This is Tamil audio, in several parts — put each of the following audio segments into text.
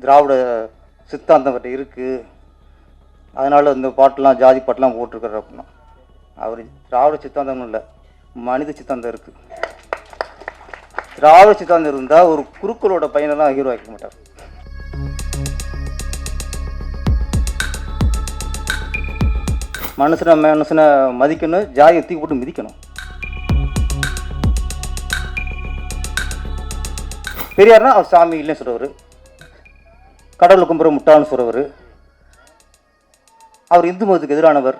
திராவிட சித்தாந்தம் அவர்கிட்ட இருக்குது அதனால் இந்த பாட்டெலாம் ஜாதி பாட்டெலாம் போட்டிருக்காரு அப்படின்னா. அவர் திராவிட சித்தாந்தம்னு இல்லை மனித சித்தாந்தம் இருக்குது திராவிட சித்தாந்தம் இருந்தால் ஒரு குருக்களோட பையனெல்லாம் ஹீரோ ஆக்கிக்க மாட்டார். மனுஷனை மனுஷனை மதிக்கணும் ஜாதியை தூக்கி போட்டு மிதிக்கணும். பெரியார்னா அவர் சாமி இல்லைன்னு சொல்கிறவர் கடவுள் கும்புற முட்டான்னு சொல்கிறவர் அவர் இந்து மதத்துக்கு எதிரானவர்.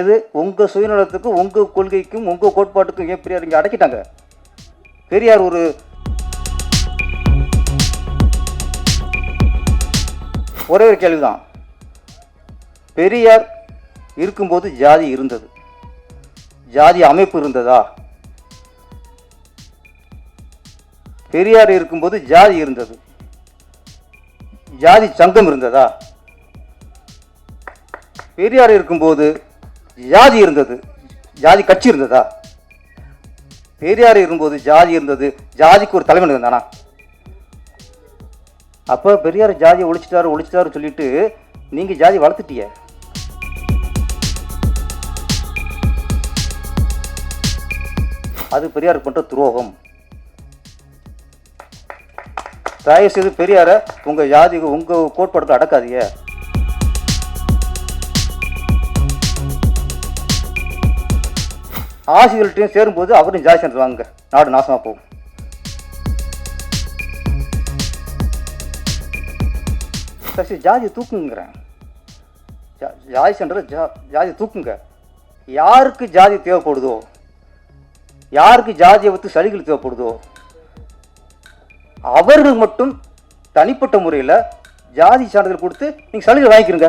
எது? உங்கள் சுயநலத்துக்கும் உங்கள் கொள்கைக்கும் உங்கள் கோட்பாட்டுக்கும் ஏன் பெரியார் இங்கே அடைக்கிட்டாங்க? பெரியார் ஒரு ஒரே ஒரு கேள்விதான். பெரியார் இருக்கும்போது ஜாதி இருந்தது. ஜாதி அமைப்பு இருந்ததா? பெரியார் இருக்கும்போது ஜாதி இருந்தது. ஜாதி சங்கம் இருந்ததா? பெரியார் இருக்கும்போது ஜாதி இருந்தது ஜாதி கட்சி இருந்ததா? பெரியார் இருக்கும்போது ஜாதி இருந்தது ஜாதிக்கு ஒரு தலைவன் இருந்தானா? அப்போ பெரியார் ஜாதியை ஒழிச்சிட்டாரு ஒழிச்சிட்டாரு சொல்லிட்டு நீங்கள் ஜாதி வளர்த்துட்டிய அது பெரியார் பண்ணுற துரோகம். தயவு செய்து பெரியார உங்கள் ஜாதி உங்கள் கோட்பாடுக்கு அடக்காதீங்க. ஆசிரியர்கள்ட்டையும் சேரும்போது அவரும் ஜாதி சேர்ந்து வாங்க நாடு நாசமாக போகும். சரி ஜாதி தூக்குங்கிறேன். ஜா- ஜாதி சென்றது ஜா ஜாதி தூக்குங்க. யாருக்கு ஜாதி தேவைப்படுதோ யாருக்கு ஜாதியை பற்றி சலுகைகள் தேவைப்படுதோ அவர்கள் மட்டும் தனிப்பட்ட முறையில் ஜாதி சான்றிதழ் கொடுத்து நீங்கள் சலுகை வாங்கிக்கிறங்க.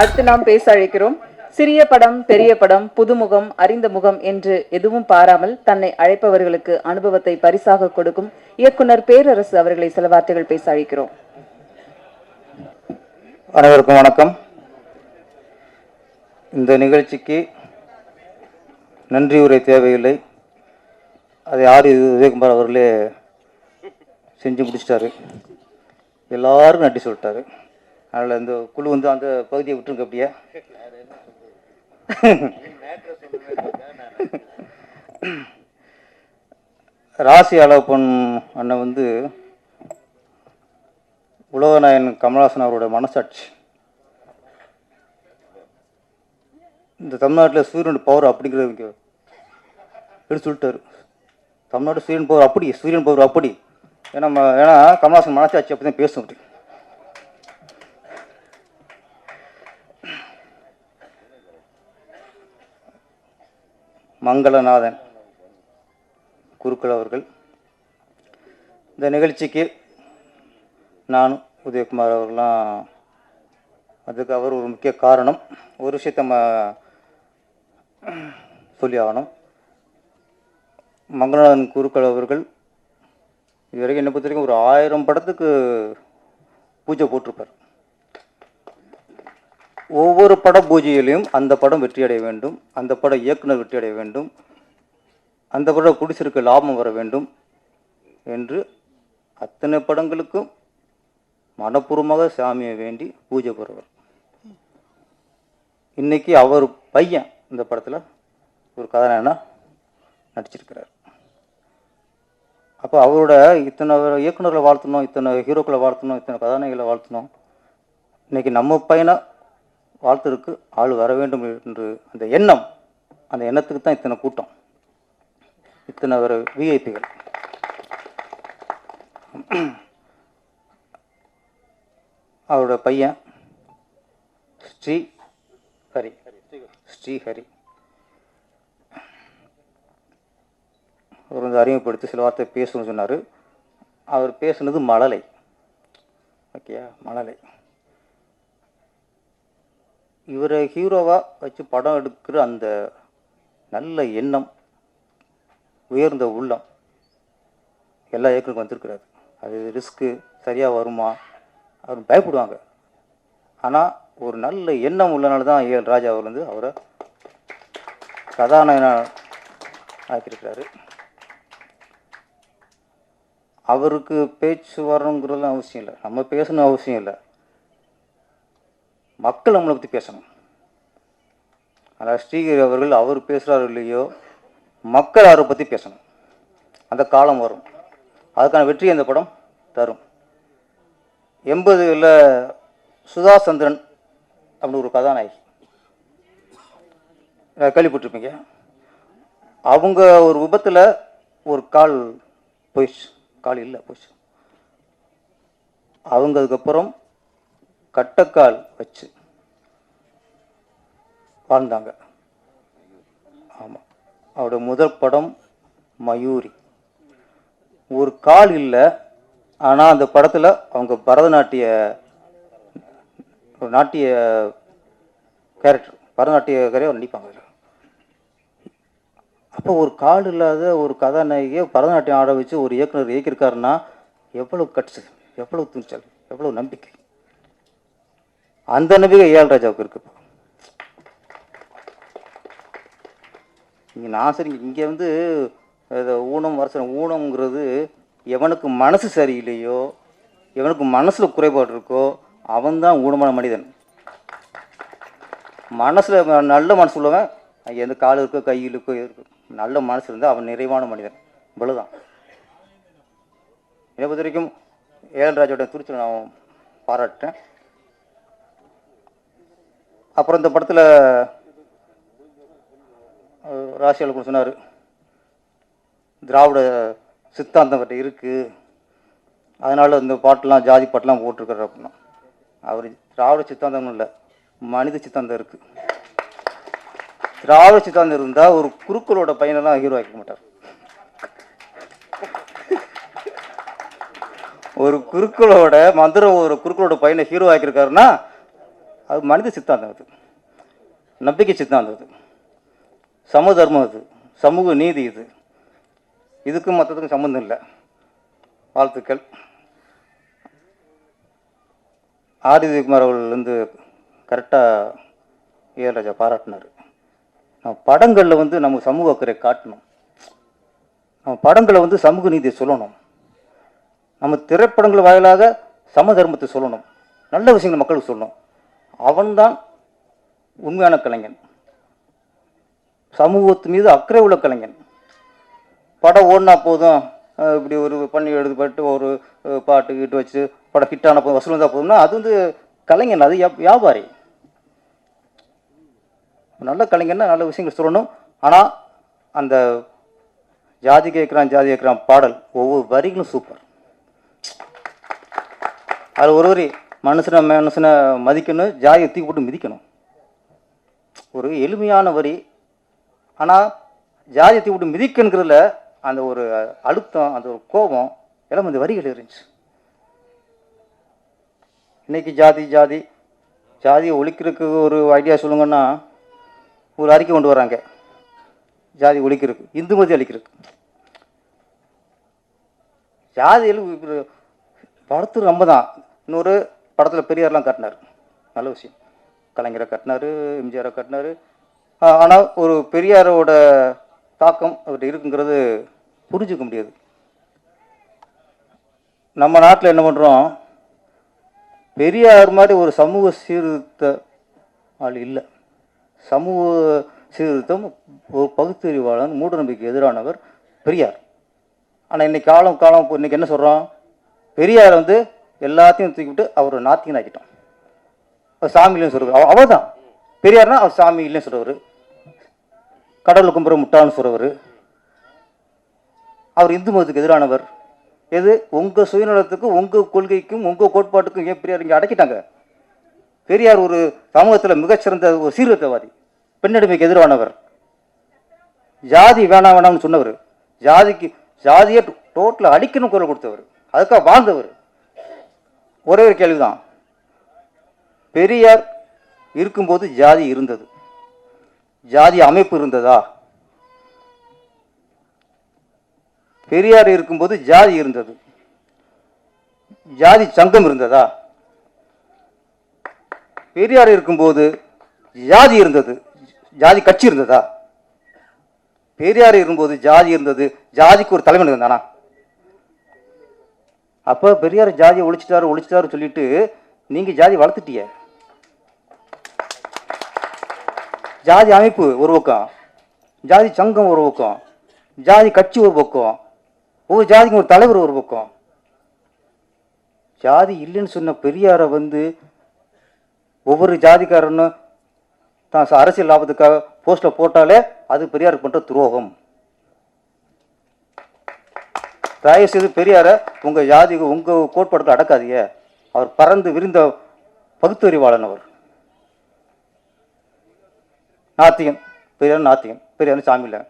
அடுத்து நாம் பேச அழைக்கிறோம் சிறிய படம் பெரிய படம் புதுமுகம் அறிந்த முகம் என்று எதுவும் பாராமல் தன்னை அழைப்பவர்களுக்கு அனுபவத்தை பரிசாக கொடுக்கும் இயக்குனர் பேரரசு அவர்களை சில வார்த்தைகள் பேச அழைக்கிறோம். அனைவருக்கும் வணக்கம். இந்த நிகழ்ச்சிக்கு நன்றி உரை தேவையில்லை. அதை ஆர் விஜயகுமார் அவர்களே செஞ்சு முடிச்சிட்டாரு. எல்லாருக்கும் நன்றி சொல்லிட்டாரு. அதனால் இந்த குழு வந்து அந்த பகுதியை விட்டுருங்க அப்படியே. ராசி அழகப்பன் அண்ணன் வந்து உலகநாயகன் கமலஹாசன் அவரோட மனசாட்சி. இந்த தமிழ்நாட்டில் சூரியனோட பவர் அப்படிங்கிறது இங்க எடுத்து சொல்லிட்டாரு. தமிழ்நாடு சூரியன் பவர் அப்படி சூரியன் பவர் அப்படி. ஏன்னா ம- ஏன்னா கமலஹாசன் மனசாட்சி அப்படி தான் பேசும் மங்களநாதன் குருக்கள் அவர்கள். இந்த நிகழ்ச்சிக்கு நானும் உதயகுமார் அவர்கள்லாம் அதுக்கு அவர் ஒரு முக்கிய காரணம். ஒரு விஷயத்த நம்ம சொல்லி ஆகணும் மங்களநாதன் குருக்கள் அவர்கள் இதுவரைக்கும் என்னை பொறுத்த வரைக்கும் ஒரு ஆயிரம் படத்துக்கு பூஜை போட்டிருப்பார். ஒவ்வொரு பட பூஜையிலையும் அந்த படம் வெற்றியடைய வேண்டும் அந்த பட இயக்குனர் வெற்றியடைய வேண்டும் அந்த பட குடிசிற்கு லாபம் வர வேண்டும் என்று அத்தனை படங்களுக்கும் மனப்பூர்வமாக சாமியை வேண்டி பூஜை பெறுவார் இன்னைக்கு அவர் பையன். இந்த படத்தில் ஒரு கதாநாயகனாக நடிச்சிருக்கிறார். அப்போ அவரோட இத்தனை இயக்குநர்களை வாழ்த்தணும் இத்தனை ஹீரோக்களை வாழ்த்தணும் இத்தனை கதாநாயகிகளை வாழ்த்தணும். இன்னைக்கு நம்ம பையனை வாழ்த்துறதுக்கு ஆள் வர வேண்டும் என்று அந்த எண்ணம் அந்த எண்ணத்துக்கு தான் இத்தனை கூட்டம். இத்தனை ஒரு விஐபிகள் அவரோட பையன் ஸ்ரீ ஹரி. ஸ்ரீஹரி. அவர் வந்து அறிமுகப்படுத்தி சில வார்த்தை பேசணும்னு சொன்னார். அவர் பேசுனது மழலை. ஓகேயா? மழலை. இவரை ஹீரோவாக வச்சு படம் எடுக்கிற அந்த நல்ல எண்ணம் உயர்ந்த உள்ளம் எல்லா இயக்குனருக்கும் வந்திருக்கிறாரு. அது ரிஸ்க்கு சரியாக வருமா? அவர் பயப்படுவாங்க. ஆனால் ஒரு நல்ல எண்ணம் உள்ளனால தான் ஏஎல் ராஜா அவர் வந்து அவரை கதாநாயகனா ஆக்கியிருக்கிறாரு. அவருக்கு பேச்சு வரணுங்கிறதுலாம் அவசியம் இல்லை. நம்ம பேசணும் அவசியம் இல்லை. மக்கள் நம்மளை பற்றி பேசணும். ஆனால் ஸ்ரீகிரி அவர்கள் அவர் பேசுகிறாரு இல்லையோ மக்கள் அவரை பற்றி பேசணும். அந்த காலம் வரும். அதுக்கான வெற்றி அந்த படம் தரும். எண்பதுல சுதா சந்திரன் அப்படின்னு ஒரு கதாநாயகி. கேள்விப்பட்டிருப்பீங்க. அவங்க ஒரு விபத்தில் ஒரு கால் போயிடுச்சு. கால் இல்லை போயிடுச்சு. அவங்க அதுக்கப்புறம் கட்டக்கால் வச்சு வாழ்ந்தாங்க. ஆமாம் அவரோட முதல் படம் மயூரி. ஒரு கால் இல்லை ஆனால் அந்த படத்தில் அவங்க பரதநாட்டிய ஒரு நாட்டிய கேரக்டர் பரதநாட்டிய கரையை நடிப்பாங்க அதில் அப்போ ஒரு காடு இல்லாத ஒரு கதாநாயகியை பரதநாட்டியம் ஆட வச்சு ஒரு இயக்குனர் இயக்கியிருக்காருன்னா எவ்வளவு கட்சி எவ்வளவு துணிச்சல் எவ்வளவு நம்பிக்கை. அந்த நம்பிக்கை ஏஎல் ராஜாவுக்கு இருக்கு இங்கே நான் சரி இங்கே வந்து ஊனம் வரசனம் ஊனங்கிறது எவனுக்கு மனசு சரியில்லையோ எவனுக்கு மனசில் குறைபாடு இருக்கோ அவன்தான் ஊனமான மனிதன். மனசில் நல்ல மனசு உள்ளவன் எந்த கால் இருக்கோ கையில் இருக்கோ இருக்கும் நல்ல மனசு இருந்தால் அவன் நிறைவான மனிதன். இவ்வளோதான் என்னை பொறுத்த வரைக்கும் ஏழன்ராஜோட ராஜோட துணிச்சல் நான் பாராட்டேன் அப்புறம் இந்த படத்தில் ராசியால் கூட சொன்னார் திராவிட சித்தாந்தம் இருக்குது அதனால் இந்த பாட்டெலாம் ஜாதி பாட்டெலாம் போட்டிருக்காரு அப்படின்னா. அவர் திராவிட சித்தாந்தம் இல்லை மனித சித்தாந்தம் இருக்குது திராவிட சித்தாந்தம் இருந்தால் ஒரு குருக்களோட பையனெல்லாம் ஹீரோ ஆக்க மாட்டார். ஒரு குருக்களோட மந்திரம் ஒரு குருக்களோட பையனை ஹீரோ ஆக்கியிருக்காருன்னா அது மனித சித்தாந்தம் அது. நம்பிக்கை சித்தாந்தம் அது. சம தர்மம் அது. சமூக நீதி இது. இதுக்கும் மற்றதுக்கும் சம்மந்தம் இல்லை. வாழ்த்துக்கள். ஆதித்யகுமார் அவர்கள் வந்து கரெக்டாக ஏஎல் பாராட்டினார். நம்ம படங்களில் வந்து நம்ம சமூக அக்கறை காட்டணும். நம்ம படங்களை வந்து சமூக நீதியை சொல்லணும். நம்ம திரைப்படங்கள் வாயிலாக சம தர்மத்தை சொல்லணும். நல்ல விஷயங்களை மக்களுக்கு சொல்லணும். அவன்தான் உண்மையான கலைஞன். சமூகத்து மீது அக்கறை உள்ள கலைஞன். படம் ஓடினா போதும். இப்படி ஒரு பண்ணி எடுத்துப்பட்டு ஒரு பாட்டு கீட்டு வச்சு படம் ஹிட்டான போதும் வசூல் வந்தால் போதும்னா அது வந்து கலைஞன் அது வியாபாரி. நல்ல கலைஞன்னா நல்ல விஷயங்கள் சொல்லணும். ஆனால் அந்த ஜாதி கேட்குறான் ஜாதி கேட்குறான் பாடல் ஒவ்வொரு வரிகளும் சூப்பர் அது ஒரு வரி மனுஷனை மனுஷனை மதிக்கணும் ஜாதியை தூக்கி போட்டு மிதிக்கணும். ஒரு எளிமையான வரி. ஆனால் ஜாதியை தூக்கி போட்டு மிதிக்கணுங்கிறதுல அந்த ஒரு அழுத்தம் அந்த ஒரு கோபம் எல்லாம் இந்த வரிகள் இருந்துச்சு. இன்னைக்கு ஜாதி ஜாதி ஜாதியை ஒழிக்கிறதுக்கு ஒரு ஐடியா சொல்லுங்கன்னா ஒரு அறிக்கை கொண்டு வராங்க ஜாதி ஒழிக்கிறதுக்கு இந்து மதி அழிக்கிறதுக்கு. ஜாதியில் படத்து ரொம்ப தான். இன்னொரு படத்தில் பெரியார்லாம் கட்டினார். நல்ல விஷயம். கலைஞரை கட்டினார் எம்ஜிஆரை கட்டினார். ஆனால் ஒரு பெரியாரோட தாக்கம் அவர்கிட்ட இருக்குங்கிறது புரிஞ்சுக்க முடியாது. நம்ம நாட்டில் என்ன பண்ணுறோம் பெரியார் மாதிரி ஒரு சமூக சீர்திருத்த ஆள் இல்லை. சமூக சீர்திருத்தம் ஒரு பகுத்தறிவாளன் மூடநம்பிக்கை எதிரானவர் பெரியார். ஆனால் இன்றைக்கி காலம் காலம் இப்போ என்ன சொல்கிறோம் பெரியார் வந்து எல்லாத்தையும் தூக்கிவிட்டு அவர் நாத்திகன் ஆக்கிட்டோம் அவர் சாமி இல்லைன்னு சொல்கிறவர் அவர் தான் பெரியார்னா அவர் சாமி இல்லைன்னு சொல்கிறவர் கடவுளை கும்புற முட்டான்னு சொல்கிறவர் அவர் இந்து மதத்துக்கு எதிரானவர். எது? உங்கள் சுயநலத்துக்கும் உங்கள் கொள்கைக்கும் உங்கள் கோட்பாட்டுக்கும் ஏன் பெரியார் இங்கே அடக்கிட்டாங்க? பெரியார் ஒரு சமூகத்தில் மிகச்சிறந்த ஒரு சீர்திருத்தவாதி பெண்ணடிமைக்கு எதிரானவர். ஜாதி வேணாம் வேணாம்னு சொன்னவர். ஜாதிக்கு ஜாதியை டோட்டலாக அடிக்கணும் குரல் கொடுத்தவர். அதுக்காக வாழ்ந்தவர். ஒரே ஒரு கேள்விதான். பெரியார் இருக்கும்போது ஜாதி இருந்தது. ஜாதி அமைப்பு இருந்ததா? பெரியார் இருக்கும்போது ஜாதி இருந்தது. ஜாதி சங்கம் இருந்ததா? பெரியார் இருக்கும்போது ஜாதி இருந்தது. ஜாதி கட்சி இருந்ததா? பெரியார் இருக்கும்போது ஜாதி இருந்தது. ஜாதிக்கு ஒரு தலைவன் இருந்தானா? அப்போ பெரியார் ஜாதியை ஒழிச்சிட்டாரு ஒழிச்சிட்டாரு சொல்லிட்டு நீங்கள் ஜாதி வளர்த்துட்டிய. ஜாதி அமைப்பு ஒரு பக்கம் ஜாதி சங்கம் ஒரு பக்கம் ஜாதி கட்சி ஒரு பக்கம் ஒவ்வொரு ஜாதிக்கும் ஒரு தலைவர் ஒரு பக்கம். ஜாதி இல்லைன்னு சொன்ன பெரியாரை வந்து ஒவ்வொரு ஜாதிக்காரனும் தான் ச- அரசியல் லாபத்துக்காக போஸ்ட்டில் போட்டாலே அது பெரியாருக்கு பண்ணுற துரோகம். தயவு செய்து பெரியாரை உங்கள் ஜாதி உங்கள் கோட்பாடுக்கு அடக்காதீங்க. அவர் பறந்து விரிந்த பகுத்தறிவாளன் அவர். நாத்திகன் பெரியார் நாத்தியம் பெரியார் சாமி இல்லை.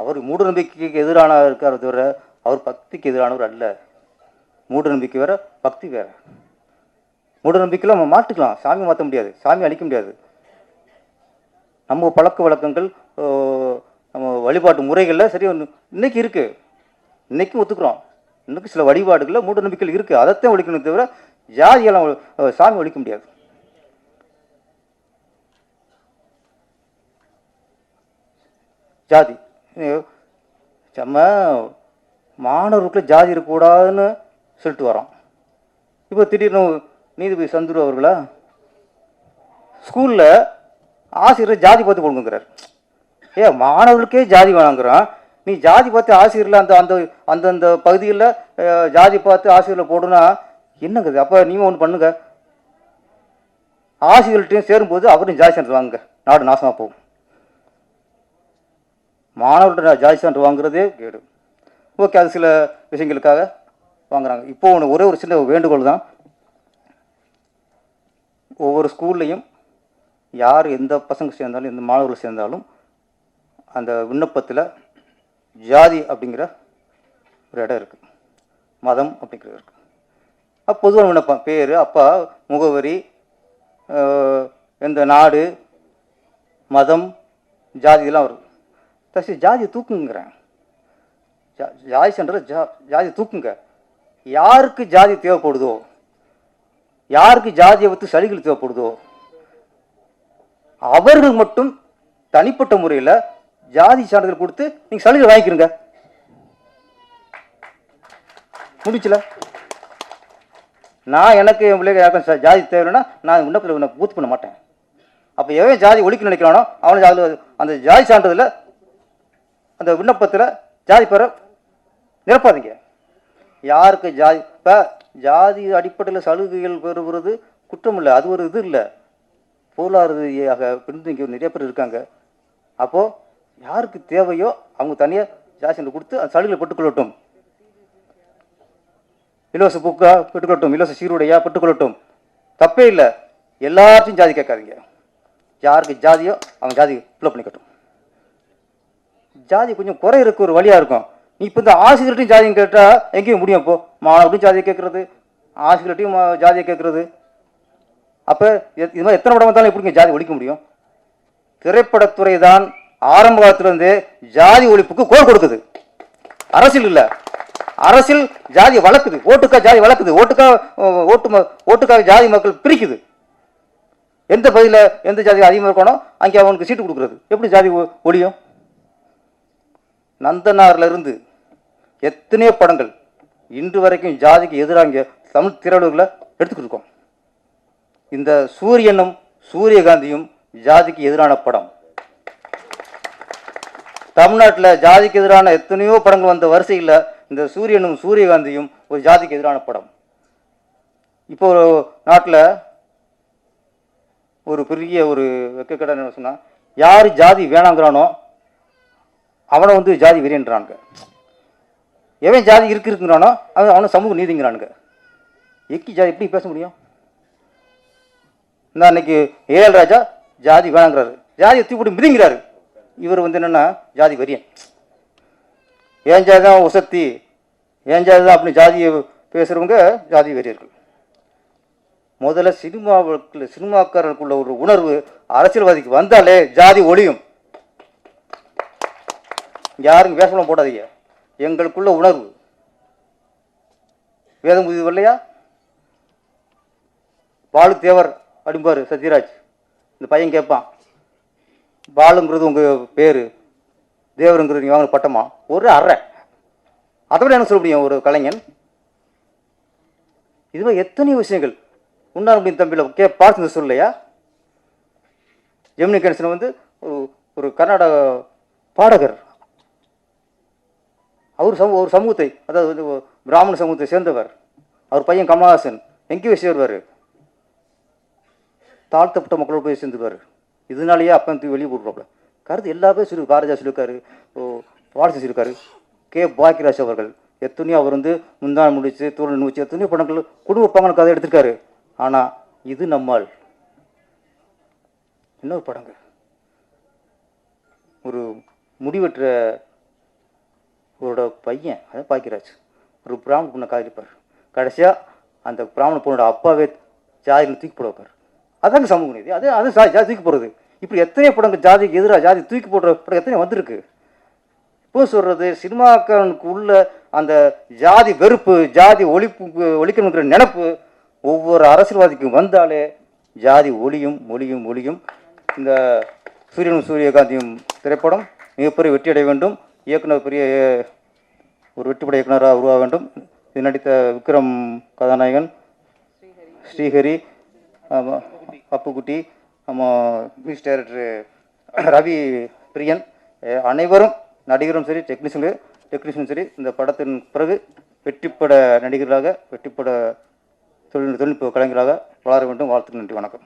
அவர் மூட நம்பிக்கைக்கு எதிரான இருக்கார் தவிர அவர் பக்திக்கு எதிரானவர் அல்ல. மூடநம்பிக்கை வேற பக்தி வேற. மூட நம்பிக்கையில் நம்ம மாட்டுக்கலாம். சாமி மாற்ற முடியாது. சாமி அழிக்க முடியாது. நம்ம பழக்க வழக்கங்கள் நம்ம வழிபாட்டு முறைகளில் சரி இன்னைக்கு இருக்குது இன்னைக்கும் ஒத்துக்கிறோம். இன்னைக்கு சில வழிபாடுகளில் மூட நம்பிக்கைகள் இருக்குது அதைத்தான் ஒழிக்கணும் தவிர ஜாதியெல்லாம் சாமி ஒழிக்க முடியாது. ஜாதி. நம்ம மாணவர்களுக்குள்ள ஜாதி இருக்கக்கூடாதுன்னு சொல்லிட்டு வரோம் இப்போ திடீர்னு நீதிபதி சந்துரு அவர்களா? ஸ்கூலில் ஆசிரியர் ஜாதி பார்த்து கொடுங்கிறார் ஏ மாணவர்களுக்கே ஜாதி வேணாங்கிறான். நீ ஜாதி பார்த்து ஆசிரியரில் அந்த அந்த அந்தந்த பகுதியில் ஜாதி பார்த்து ஆசிரியரில் போடுனா என்னங்குது அப்போ நீங்கள் ஒன்று பண்ணுங்க. ஆசிரியர்கள்ட்டையும் சேரும்போது அவரும் ஜாதி சேர்ந்து வாங்குங்க. நாடு நாசமாக போகும். மாணவர்கிட்ட ஜாதி சான்று வாங்குறதே கேடு. ஓகே அது சில விஷயங்களுக்காக வாங்குறாங்க. இப்போ ஒன்று ஒரே ஒரு சின்ன வேண்டுகோள் தான். ஒவ்வொரு ஸ்கூல்லையும் யார் எந்த பசங்க சேர்ந்தாலும் எந்த மாணவர்கள் சேர்ந்தாலும் அந்த விண்ணப்பத்தில் ஜாதி அப்படிங்கிற ஒரு இடம் இருக்குது மதம் அப்படிங்கிறது இருக்குது அப்போ பொதுவான விண்ணப்பம் பேர் அப்பா முகவரி எந்த நாடு மதம் ஜாதி இதெல்லாம் வரும். தசி ஜாதியை தூக்குங்கிறேன். ஜா ஜாதி சென்றது ஜா ஜாதி தூக்குங்க. யாருக்கு ஜாதி தேவைப்படுதோ யாருக்கு ஜாதியை பற்றி சலுகைகள் தேவைப்படுதோ அவர்கள் மட்டும் தனிப்பட்ட முறையில் ஜாதி சான்றிதழ் கொடுத்து நீங்கள் சலுகை வாங்கிக்கிறங்க. முடிச்சல நான் எனக்கு என் பிள்ளைங்க யாருக்கும் ஜாதி தேவைன்னா நான் விண்ணப்பத்தில் உன்னை பூர்த்தி பண்ண மாட்டேன். அப்போ எவன் ஜாதி ஒழிக்க நினைக்கிறானோ அவனுக்கு அந்த ஜாதி சான்றிதழில் அந்த விண்ணப்பத்தில் ஜாதி பெற நிரப்பாதீங்க. யாருக்கு ஜாதி இப்போ ஜாதி அடிப்படையில் சலுகைகள் பெறுவது குற்றம் இல்லை அது ஒரு இது இல்லை. பொருளாதாரியாக பின்தங்கி நிறைய பேர் இருக்காங்க. அப்போது யாருக்கு தேவையோ அவங்க தனியாக ஜாதி கொடுத்து அந்த சலுகையில் பெற்றுக்கொள்ளட்டும். இலவச புக்காக பெற்றுக்கொள்ளட்டும் இலவச சீருடையாக பெற்றுக்கொள்ளட்டும். தப்பே இல்லை. எல்லாத்தையும் ஜாதி கேட்காதீங்க. யாருக்கு ஜாதியோ அவங்க ஜாதி ஃபில்லப் பண்ணிக்கட்டும். ஜாதி கொஞ்சம் குறை இருக்க ஒரு வழியாக இருக்கும். நீ இப்போ இந்த ஆசிரியர்கிட்டையும் ஜாதியும் கேட்டால் எங்கேயும் முடியும் இப்போ மாணவர்கிட்டையும் ஜாதியை கேட்குறது ஆசிரியர்கிட்டையும் ஜாதியை கேட்குறது. அப்போ இது மாதிரி எத்தனை படம் வந்தாலும் எப்படிங்க ஜாதி ஒழிக்க முடியும்? திரைப்படத்துறை தான் ஆரம்ப காலத்திலிருந்தே ஜாதி ஒழிப்புக்கு கோர் கொடுக்குது. அரசியல் இல்லை. அரசியல் ஜாதி வளர்க்குது. ஓட்டுக்கா ஜாதி வளர்க்குது. ஓட்டுக்கா ஓட்டு ம- ஓட்டுக்காக ஜாதி மக்கள் பிரிக்குது. எந்த பகுதியில் எந்த ஜாதி அதிகமாக இருக்கணும் அங்கே அவனுக்கு சீட்டு கொடுக்குறது. எப்படி ஜாதி ஒழியும்? நந்தனார்லருந்து எத்தனையோ படங்கள் இன்று வரைக்கும் ஜாதிக்கு எதிராக தமிழ் திரையுலகில் எடுத்துக்கிட்டு இருக்கோம் இந்த சூரியனும் சூரியகாந்தியும் ஜாதிக்கு எதிரான படம். தமிழ்நாட்டில் ஜாதிக்கு எதிரான எத்தனையோ படங்கள் வந்த வரிசையில் இந்த சூரியனும் சூரியகாந்தியும் ஒரு ஜாதிக்கு எதிரான படம். இப்போ ஒரு நாட்டில் ஒரு பெரிய ஒரு வெக்கக்கடை என்ன சொன்னால் யார் ஜாதி வேணாங்கிறானோ அவனை வந்து ஜாதி வெறியன்றானுங்க எவன் ஜாதி இருக்கு இருக்குங்கிறானோ அவன் அவனை சமூக நீதிங்கிறானுங்க. எக்கி ஜாதி எப்படி பேச முடியும்? நான் அன்னைக்கு ஏஎல் ராஜா ஜாதி வேணாங்கிறாரு. ஜாதியை தூக்கி மிதிங்கிறாரு. இவர் வந்து என்னென்னா ஜாதி வெறியன். ஏன் ஜாதி தான் உசத்தி ஏன் ஜாதி தான் அப்படின்னு ஜாதியை பேசுகிறவங்க ஜாதி வெறியர்கள். முதல்ல சினிமாவுக்குள்ள சினிமாக்காரர்களுக்குள்ள ஒரு உணர்வு அரசியல்வாதிக்கு வந்தாலே ஜாதி ஒழியும். யாரும் வேஷமெல்லாம் போடாதீங்க. எங்களுக்குள்ள உணர்வு. வேதம் புதிது இல்லையா பாலு தேவர் அப்படிம்பாரு சத்யராஜ். இந்த பையன் கேட்பான். பாலுங்கிறது உங்கள் பேர் தேவருங்கிறது நீங்கள் வாங்கின பட்டமா? ஒரு அறை. அதை விட என்ன சொல்ல முடியும் ஒரு கலைஞன்? இது மாதிரி எத்தனை விஷயங்கள். உன்னார் முடியும் தம்பியில் கே பார்த்து சொல்லலையா ஜெமினி கணேசன் வந்து ஒரு ஒரு கர்நாடக பாடகர். அவர் சமூக ஒரு சமூகத்தை அதாவது வந்து பிராமண சமூகத்தை சேர்ந்தவர். அவர் பையன் கமலஹாசன். எங்கேயோ சேர்வார். தாழ்த்தப்பட்ட மக்களோடு போய் சேர்ந்துருவார். இதனாலேயே அப்போ தூக்கி வெளியே போட்டுருவாப்ல கருத்து எல்லாமே பேரும் சொல்லி பாரதியா சொல்லியிருக்காரு. ஓ சொல்லியிருக்காரு. கே. பாக்கியராஜ் அவர்கள். எத்தனையோ அவர் வந்து முந்தாள் முடிச்சு தூரல் நூச்சு எத்தனையோ படங்கள் குடும்ப பங்கன கதை எடுத்திருக்காரு. ஆனால் இது நம்மால். இன்னொரு படங்க. ஒரு முடிவெற்ற இவரோட பையன் அதான் பாக்கியராஜ் ஒரு பிராமண பொண்ணை காதலிப்பார். கடைசியாக அந்த பிராமண பொண்ணோட அப்பாவே ஜாதியில் தூக்கி போட வைப்பார். அதாங்க சமூக நீதி. அது அது ஜாதி தூக்கி போடுறது. இப்படி எத்தனை படங்கள் ஜாதிக்கு எதிராக ஜாதி தூக்கி போடுற படம் எத்தனை வந்திருக்கு. இப்போ சொல்கிறது சினிமாக்காரனுக்கு உள்ள அந்த ஜாதி வெறுப்பு ஜாதி ஒழிப்பு ஒழிக்கணுங்கிற நினப்பு ஒவ்வொரு அரசியல்வாதிக்கும் வந்தாலே ஜாதி ஒளியும் ஒளியும் ஒளியும். இந்த சூரியனும் சூரியகாந்தியும் திரைப்படம் மிகப்பெரிய வெற்றியடைய வேண்டும். இயக்குனர் பெரிய ஒரு வெற்றிப்பட இயக்குனராக உருவாக வேண்டும். இது நடித்த விக்ரம் கதாநாயகன் ஸ்ரீஹரி அப்புக்குட்டி நம்ம மியூசிக் டைரக்டர் ரவி பிரியன் அனைவரும் நடிகரும் சரி டெக்னீஷியனும் டெக்னீஷியன் சரி இந்த படத்தின் பிறகு வெற்றிப்பட நடிகர்களாக வெற்றிப்பட தொழில் தொழில்நுட்ப கலைஞராக வளர வேண்டும். வாழ்த்துக்கள் நன்றி வணக்கம்.